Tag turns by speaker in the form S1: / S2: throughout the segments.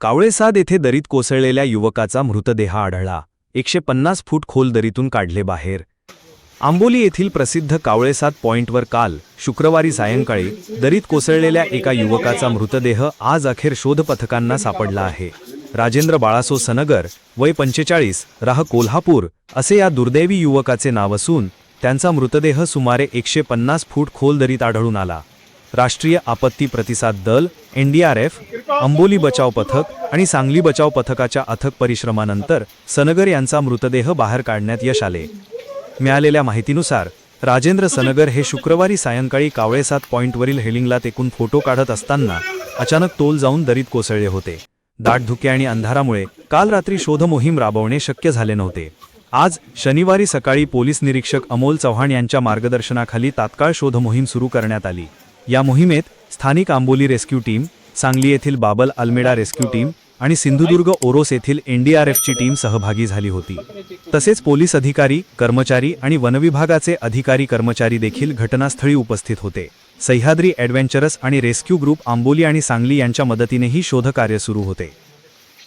S1: कावळेसाद येथे दरीत कोसळलेल्या युवकाचा मृतदेह आढळला. एकशे पन्नास फूट खोल दरीतून काढले बाहेर. आंबोली येथील प्रसिद्ध कावळेसाद पॉइंटवर काल शुक्रवारी सायंकाळी दरीत कोसळलेल्या एका युवकाचा मृतदेह आज अखेर शोधपथकांना सापडला आहे. राजेंद्र बाळासो सनगर वय पंचेचाळीस राह कोल्हापूर असे या दुर्दैवी युवकाचे नाव असून त्यांचा मृतदेह सुमारे एकशे पन्नास फूट खोल दरीत आढळून आला. राष्ट्रीय आपत्ती प्रतिसाद दल एनडीआरएफ अंबोली बचाव पथक आणि सांगली बचाव पथकाच्या अथक परिश्रमानंतर सनगर यांचा मृतदेह बाहेर काढण्यात यश आले. मिळालेल्या माहितीनुसार राजेंद्र सनगर हे शुक्रवारी सायंकाळी कावळेसात पॉइंटवरील हेलिंगला तेकून फोटो काढत असताना अचानक तोल जाऊन दरीत कोसळले होते. दाट धुके आणि अंधारामुळे काल रात्री शोधमोहीम राबवणे शक्य झाले नव्हते. आज शनिवारी सकाळी पोलीस निरीक्षक अमोल चव्हाण यांच्या मार्गदर्शनाखाली तात्काळ शोधमोहीम सुरू करण्यात आली. या मोहिमेत स्थानिक आंबोली रेस्क्यू टीम सांगली येथील बाबल अल्मेडा रेस्क्यू टीम आणि सिंधुदुर्ग ओरोस येथील एनडीआरएफची टीम सहभागी झाली होती. तसेच पोलीस अधिकारी कर्मचारी आणि वनविभागाचे अधिकारी कर्मचारी देखील घटनास्थळी उपस्थित होते. सह्याद्री ॲडव्हेंचरस आणि रेस्क्यू ग्रुप आंबोली आणि सांगली यांच्या मदतीनेही शोधकार्य सुरू होते.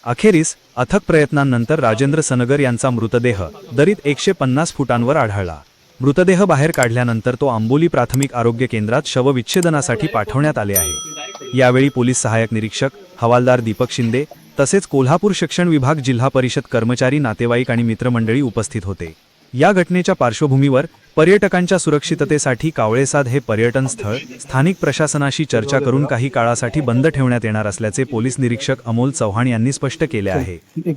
S1: अखेरीस अथक प्रयत्नांनंतर राजेंद्र सनगर यांचा मृतदेह दरीत एकशे पन्नास फुटांवर आढळला. मृतदेह बाहेर काढल्यानंतर तो आंबोली प्राथमिक आरोग्य केंद्रात शवविच्छेदनासाठी पाठवण्यात आले आहे. यावेळी पोलीस सहाय्यक निरीक्षक हवालदार दीपक शिंदे तसेच कोल्हापूर शिक्षण विभाग जिल्हा परिषद कर्मचारी नातेवाईक आणि मित्रमंडळी उपस्थित होते. या घटनेच्या पार्श्वभूमीवर पर्यटकांच्या सुरक्षिततेसाठी कावळेसाद हे पर्यटन स्थळ स्थानिक प्रशासनाशी चर्चा करून काही काळासाठी बंद ठेवण्यात येणार असल्याचे पोलीस निरीक्षक अमोल चव्हाण यांनी स्पष्ट केले आहे.
S2: एक